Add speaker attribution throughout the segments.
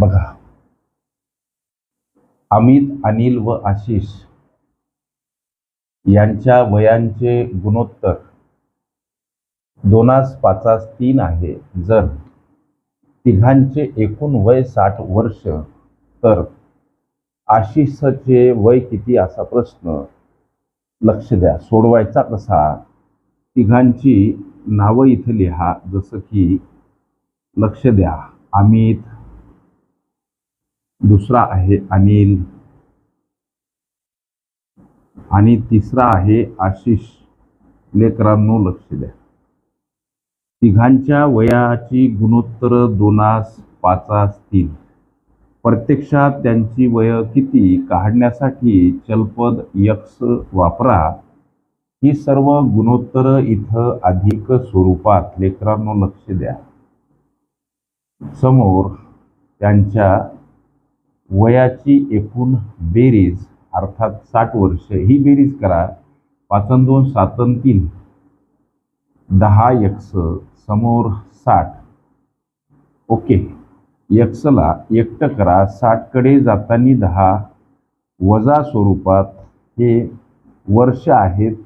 Speaker 1: बघा. अमित अनिल व आशिष यांच्या वयांचे गुणोत्तर दोनास पाचास तीन आहे. जर तिघांचे एकूण वय साठ वर्ष तर आशिषचे वय किती असा प्रश्न? लक्ष द्या. सोडवायचा कसा? तिघांची नावं इथं लिहा. जसं की लक्ष द्या. अमित दुसरा आहे अनिल. आणि तिसरा आहे आशिष. लेकरांनो लक्ष द्या. तिघांच्या वयाची गुणोत्तर दोनास पाचास तीन. प्रत्यक्षात त्यांची वय किती काढण्यासाठी चलपद यक्स वापरा. ही सर्व गुणोत्तर इथं अधिक स्वरूपात लेकरांनो लक्ष द्या. समोर त्यांच्या वयाची एकूण बेरीज अर्थात साठ वर्ष ही बेरीज करा. पाचन दोन सातन तीन. दहा यक्स समोर साठ. ओके. यक्सला एकटं करा. साठकडे जाताना दहा. वजा स्वरूपात हे वर्ष आहेत.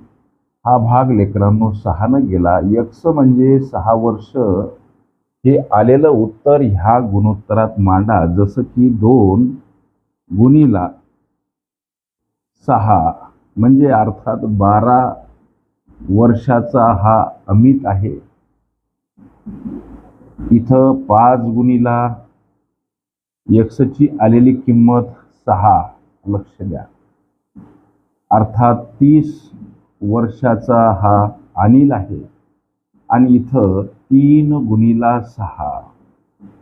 Speaker 1: हा भाग लेकरांनो सहानं गेला. यक्स म्हणजे सहा वर्ष. हे आलेलं उत्तर ह्या गुणोत्तरात मांडा. जसं की दोन गुणीला सहा म्हणजे अर्थात बारा वर्षाचा हा अमित आहे. इथं पाच गुणीला यक्सची आलेली किंमत सहा. लक्ष द्या. अर्थात तीस वर्षाचा हा अनिल आहे. आणि इथं तीन गुणीला सहा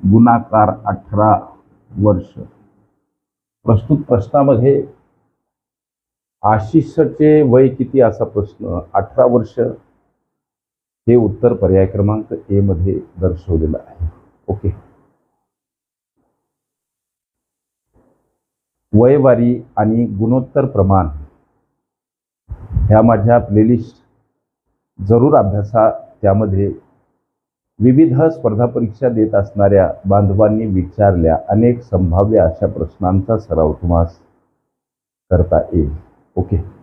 Speaker 1: गुणाकार अठरा वर्ष. प्रस्तुत प्रश्नामध्ये आशिषचे वय किती असा प्रश्न अठरा वर्ष? हे उत्तर पर्याय क्रमांक ए मध्ये दर्शवलेलं आहे. ओके. वयवारी आणि गुणोत्तर प्रमाण. ह्या माझ्या प्लेलिस्ट जरूर अभ्यासा त्यामध्ये विविध स्पर्धा परीक्षा देत असणाऱ्या बांधवांनी विचारल्या अनेक संभाव्य अशा प्रश्नांचा सराव तुम्हाला करता येईल. ओके.